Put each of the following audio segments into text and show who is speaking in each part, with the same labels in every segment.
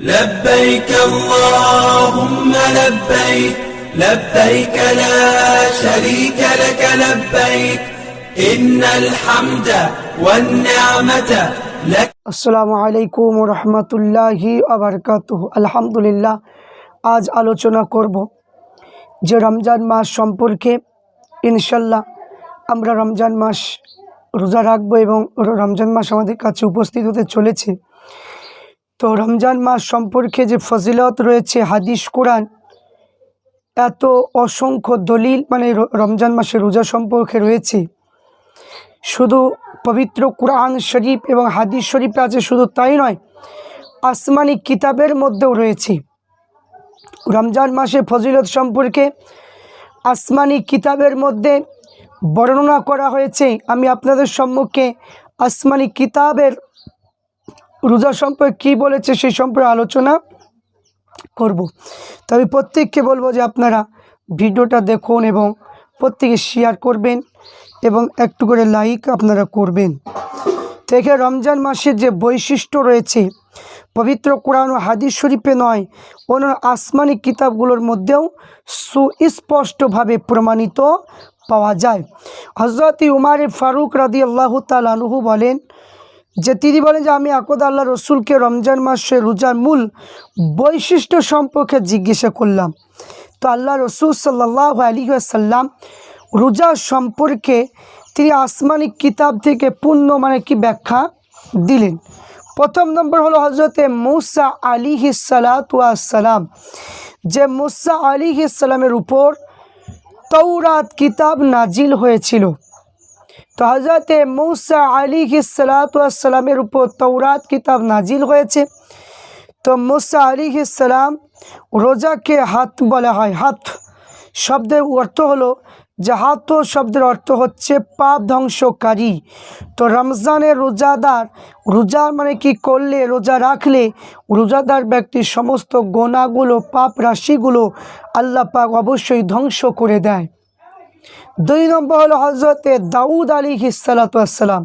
Speaker 1: لبيك اللهم لبيك لبيك لا شريك لك لبيك إن الحمد والنعمة لك
Speaker 2: আসসালামু আলাইকুম রহমতুল্লাহি আবরকাত আলহামদুলিল্লাহ আজ আলোচনা করব যে রমজান মাস সম্পর্কে ইনশাল্লাহ আমরা রমজান মাস রোজা রাখবো এবং র- রমজান মাস আমাদের কাছে উপস্থিত হতে চলেছে তো রমজান মাস সম্পর্কে যে ফজিলত রয়েছে, হাদিস, কোরআন এত অসংখ্য দলিল মানে রমজান মাসে রোজা সম্পর্কে রয়েছে। শুধু পবিত্র কোরআন শরীফ এবং হাদিস শরীফ আছে, শুধু তাই নয়, আসমানি কিতাবের মধ্যেও রয়েছে। রমজান মাসে ফজিলত সম্পর্কে আসমানি কিতাবের মধ্যে বর্ণনা করা হয়েছে। আমি আপনাদের সম্মুখে আসমানি কিতাবের রোজা সম্পর্কে কী বলেছে সেই সম্পর্কে আলোচনা করব। তবে প্রত্যেককে বলব যে আপনারা ভিডিওটা দেখুন এবং প্রত্যেকে শেয়ার করবেন এবং একটু করে লাইক আপনারা করবেন। থেকে রমজান মাসের যে বৈশিষ্ট্য রয়েছে, পবিত্র কোরআন ও হাদিস শরীফে নয়, অন্য আসমানি কিতাবগুলোর মধ্যেও সুস্পষ্টভাবে প্রমাণিত পাওয়া যায়। হজরত উমার ফারুক রাদি আল্লাহ তালানহু বলেন যে তিনি বলেন যে, আমি আকদ আল্লাহ রসুলকে রমজান মাসে রোজার মূল বৈশিষ্ট্য সম্পর্কে জিজ্ঞাসা করলাম। তো আল্লাহ রসুল সাল্লাহ আলী সাল্লাম রোজা সম্পর্কে তিনি আসমানি কিতাব থেকে পূর্ণ মানে কি ব্যাখ্যা দিলেন। প্রথম নম্বর হলো হজরতে মৌসা আলী সালাম যে মুসা আলী সালামের উপর তৌরাত কিতাব নাজিল হয়েছিল। তো হজরতে মৌসা আলী সালাতামের উপর তৌরাত কিতাব নাজিল হয়েছে। তো মৌসা আলী সালাম রোজাকে হাত বলা হয়, হাত শব্দের অর্থ হলো, যে হাত শব্দের অর্থ হচ্ছে পাপ ধ্বংসকারী। তো রমজানের রোজাদার, রোজা মানে কি করলে, রোজা রাখলে, রোজাদার ব্যক্তির সমস্ত গোনাগুলো, পাপ রাশিগুলো আল্লাহ পাক অবশ্যই ধ্বংস করে দেয়। দুই নম্বর হলো হজরতে দাউদ আলী সালাতাম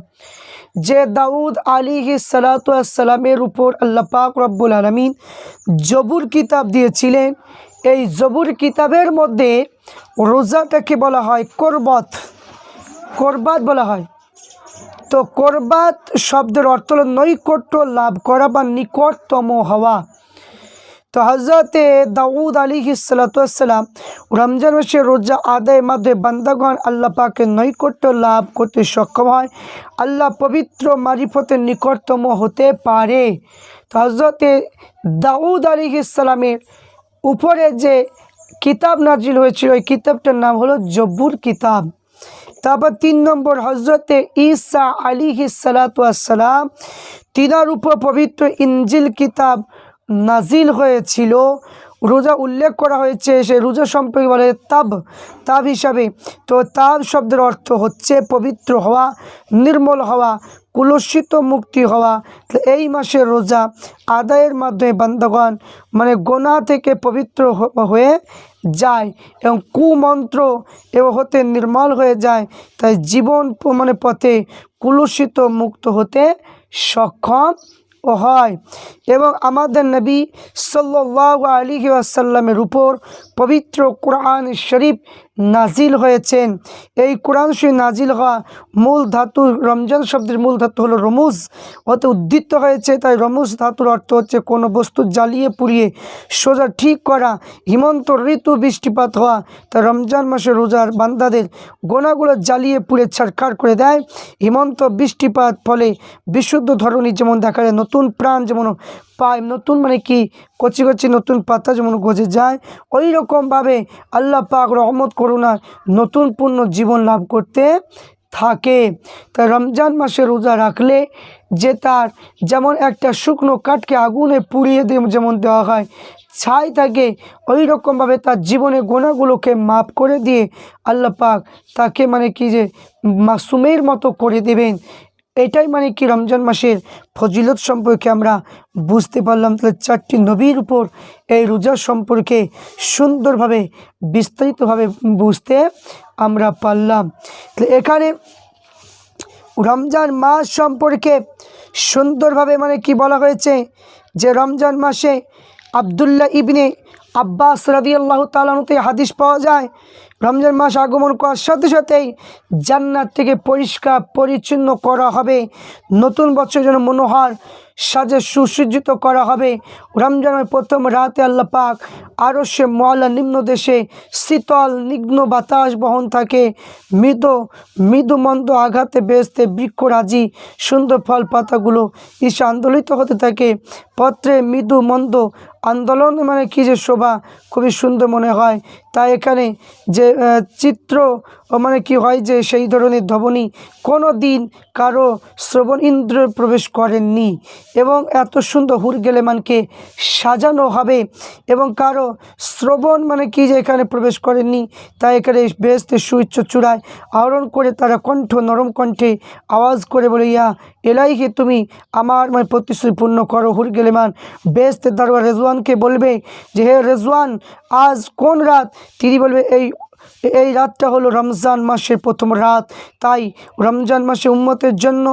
Speaker 2: যে দাউদ আলী সালাতামের উপর আল্লাহ পাক রব্বুল আলমিন জবুর কিতাব দিয়েছিলেন। এই জবুর কিতাবের মধ্যে রোজাটাকে বলা হয় করবত। করবাত বলা হয়। তো করবাত শব্দের অর্থ হলো নৈকট্য লাভ করা বা নিকটতম হওয়া। তো হজরতে দাউদ আলী সালাতাম রমজান মাসে রোজা আদায়ের মাধ্যমে বান্দাগণ আল্লাহ পাকে নৈকট্য লাভ করতে সক্ষম হয়। আল্লাহ পবিত্র মারিফতের নিকটতম হতে পারে। তো হজরতে দাউদ আলী ইসলামের উপরে যে কিতাব নাজিল হয়েছিল, ওই কিতাবটার নাম হলো জব্বুর কিতাব। তারপর তিন নম্বর হজরতে ঈসা আলী সালাতাম তিনার উপর পবিত্র ইঞ্জিল কিতাব নাজিল হয়েছিল। রোজা উল্লেখ করা হয়েছে সে রোজা সম্পর্কে বলে তাব তাব হিসাবে। তো তাব শব্দের অর্থ হচ্ছে পবিত্র হওয়া, নির্মল হওয়া, কুলসিত মুক্তি হওয়া। এই মাসের রোজা আদায়ের মাধ্যমে বান্ধগণ মানে গোনা থেকে পবিত্র হয়ে যায় এবং কুমন্ত্র এবং হতে নির্মল হয়ে যায়। তাই জীবন মানে পথে কুলুষিত মুক্ত হতে সক্ষম হয়। এবং আমাদের নবী সাল্লাহ আলী আসাল্লামের উপর পবিত্র কোরআন শরীফ নাজিল হয়েছেন। এই কোরআন শরীফ নাজিল হওয়া মূল ধাতু রমজান শব্দের মূল ধাতু হলো রমুজ। হতে উদ্দীত হয়েছে, তাই রমুজ ধাতুর অর্থ হচ্ছে কোনো বস্তু জ্বালিয়ে পুড়িয়ে সোজা ঠিক করা, হিমন্ত ঋতু বৃষ্টিপাত হওয়া। তাই রমজান মাসে রোজার বান্দাদের গোনাগুলো জ্বালিয়ে পুড়ে ছাড়খাড় করে দেয়। হিমন্ত বৃষ্টিপাত ফলে বিশুদ্ধ ধরনী যেমন দেখা যায়, নতুন প্রাণ যেমন পায়, নতুন মানে কি? কচি কচি নতুন পাতা যেমন গজে যায় ওই রকমভাবে আল্লাহ পাক রহমত করুণা নতুন পূর্ণ জীবন লাভ করতে থাকে। তা রমজান মাসে রোজা রাখলে যে তার যেমন একটা শুকনো কাঠকে আগুনে পুড়িয়ে দিয়ে যেমন দেওয়া হয়, ছাই থাকে ওই রকমভাবে তার জীবনে গোনাগুলোকে মাফ করে দিয়ে আল্লাহ পাক তাকে মানে কি যে মাসুমের মতো করে দেবেন। এটাই মানে কি রমজান মাসের ফজিলত সম্পর্কে আমরা বুঝতে পারলাম। তাহলে চারটি নবীর উপর এই রোজা সম্পর্কে সুন্দরভাবে, বিস্তারিতভাবে বুঝতে আমরা পারলাম। তাহলে এখানে রমজান মাস সম্পর্কে সুন্দরভাবে মানে কি বলা হয়েছে যে রমজান মাসে আবদুল্লাহ ইবনে আব্বাস রাদি আল্লাহ তালানুতে হাদিস পাওয়া যায়, রমজান মাস আগমন করার সাথে সাথেই জান্নাত থেকে পরিষ্কার পরিচ্ছন্ন করা হবে, নতুন বছর যেন মনোহর সাজে সুসজ্জিত করা হবে। রমজানের প্রথম রাতে আল্লাহ পাক আরও সে ময়লা নিম্ন দেশে শীতল নিগ্ন বাতাস বহন থাকে, মৃদু মৃদু মন্দ আঘাতে বেসতে বৃক্ষরাজি সুন্দর ফল পাতাগুলো ঈশা আন্দোলিত হতে থাকে, পত্রে মৃদু মন্দ আন্দোলন মানে কি যে শোভা খুবই সুন্দর মনে হয়। তাই এখানে যে চিত্র মানে কি হয় যে, সেই ধরনের ধবনী কোনো দিন কারও শ্রবণ ইন্দ্র প্রবেশ করেননি এবং এত সুন্দর হুর হুরগেলেমানকে সাজানো হবে এবং কারও শ্রবণ মানে কি যে এখানে প্রবেশ করেননি। তাই এখানে বেহস্তে সুইচ্ছ চূড়ায় আহরণ করে তারা কণ্ঠ, নরম কণ্ঠে আওয়াজ করে বলে, ইয়া এলাইকে তুমি আমার মানে প্রতিশ্রুতি পূর্ণ করো। হুর গেলেমান বেহস্তের দারোয়া রেজওয়ানকে বলবে যে, হে রেজওয়ান, আজ কোন রাত? তিনি বলবে, এই এই রাতটা হলো রমজান মাসের প্রথম রাত। তাই রমজান মাসে উম্মতের জন্য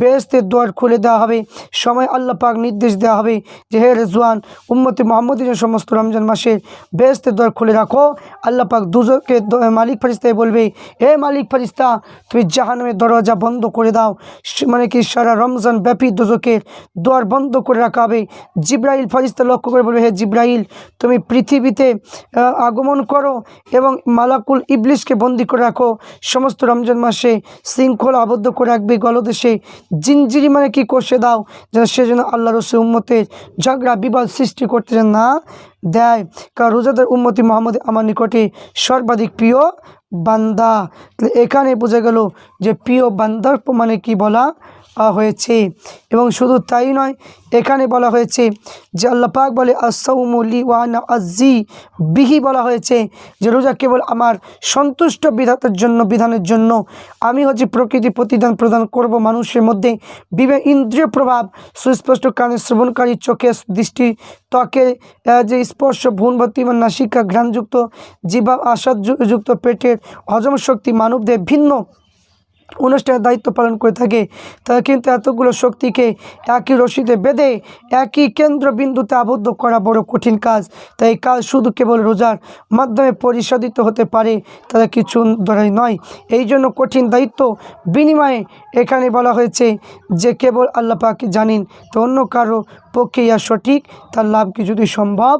Speaker 2: বেহেস্তের দুয়ার খুলে দেওয়া হবে। সময় আল্লাহ পাক নির্দেশ দেওয়া হবে যে, হে রেজওয়ান, উম্মতে মোহাম্মদের সমস্ত রমজান মাসের বেহেস্তের দুয়ার খুলে রাখো। আল্লাহ পাক দুজকে মালিক ফারিস্তায় বলবে, হে মালিক ফারিস্তা তুমি জাহান্নামের দরজা বন্ধ করে দাও। মানে কি, সারা রমজান ব্যাপী দুজকের দুয়ার বন্ধ করে রাখা হবে। জিব্রাইল ফারিস্তা লক্ষ্য করে বলবে, হে জিব্রাইল, তুমি পৃথিবীতে আগমন করো এবং মালাকুল ইবলিশকে বন্দি করে রাখো। সমস্ত রমজান মাসে শৃঙ্খলা আবদ্ধ করে রাখবে গলদেশে। জিনজিরি মানে কি কষে দাও, যেন সে যেন আল্লাহ রসে উম্মতের ঝগড়া, বিবাদ সৃষ্টি করতে যেন না দেয়। কারণ রোজাদার উম্মতি মোহাম্মদ আমার নিকটে সর্বাধিক প্রিয় বান্দা। এখানে বোঝা গেল যে প্রিয় বান্দার মানে কি বলা হয়েছে। এবং শুধু তাই নয়, এখানে বলা হয়েছে যে আল্লাহ পাক বলে আসৌমলি ওয়ান আজি বিহি বলা হয়েছে যে, রোজা কেবল আমার সন্তুষ্ট বিধাতার জন্য, বিধানের জন্য। আমি হচ্ছে প্রকৃতি প্রতিদান প্রদান করব মানুষের মধ্যে। বিবে ইন্দ্রিয় প্রভাব, সুস্পষ্ট কানে শ্রবণকারী চোখে দৃষ্টি, ত্বকে যে স্পর্শ ভ্রূণবতী বা নাসিকা, ঘ্রাণযুক্ত জীবা আসাদ যুক্ত পেটের হজম শক্তি মানবদের ভিন্ন অনুষ্ঠানের দায়িত্ব পালন করে থাকে। তারা কিন্তু এতগুলো শক্তিকে একই রশিদে বেঁধে একই কেন্দ্রবিন্দুতে আবদ্ধ করা বড় কঠিন কাজ। তাই কাজ শুধু কেবল রোজার মাধ্যমে পরিশোধিত হতে পারে, তারা কিছু ধরাই নয়। এই জন্য কঠিন দায়িত্ব বিনিময়ে এখানে বলা হয়েছে যে কেবল আল্লাহ পাকে জানেন, তো অন্য কারও পক্ষে ইয়া সঠিক, তার লাভ কি যদি সম্ভব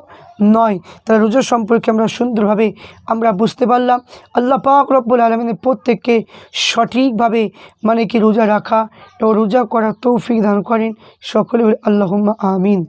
Speaker 2: নয়? তাহলে রোজা সম্পর্কে আমরা সুন্দরভাবে আমরা বুঝতে পারলাম। আল্লাহ পাক রব্বুল আলমিনের প্রত্যেককে সঠিকভাবে মানে কি রোজা রাখা ও রোজা করার তৌফিক দান করেন। সকলে আল্লাহ আমিন।